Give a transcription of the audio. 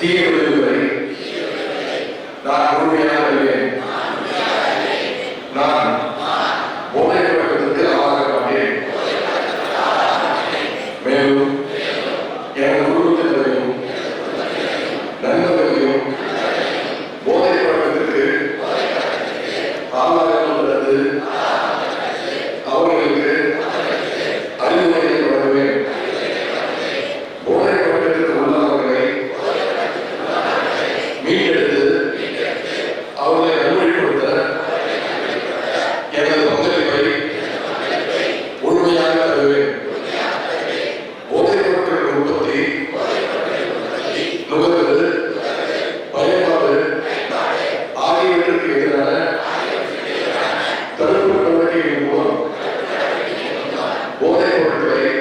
செய்யப்படுவது போதைப் பொருட்களை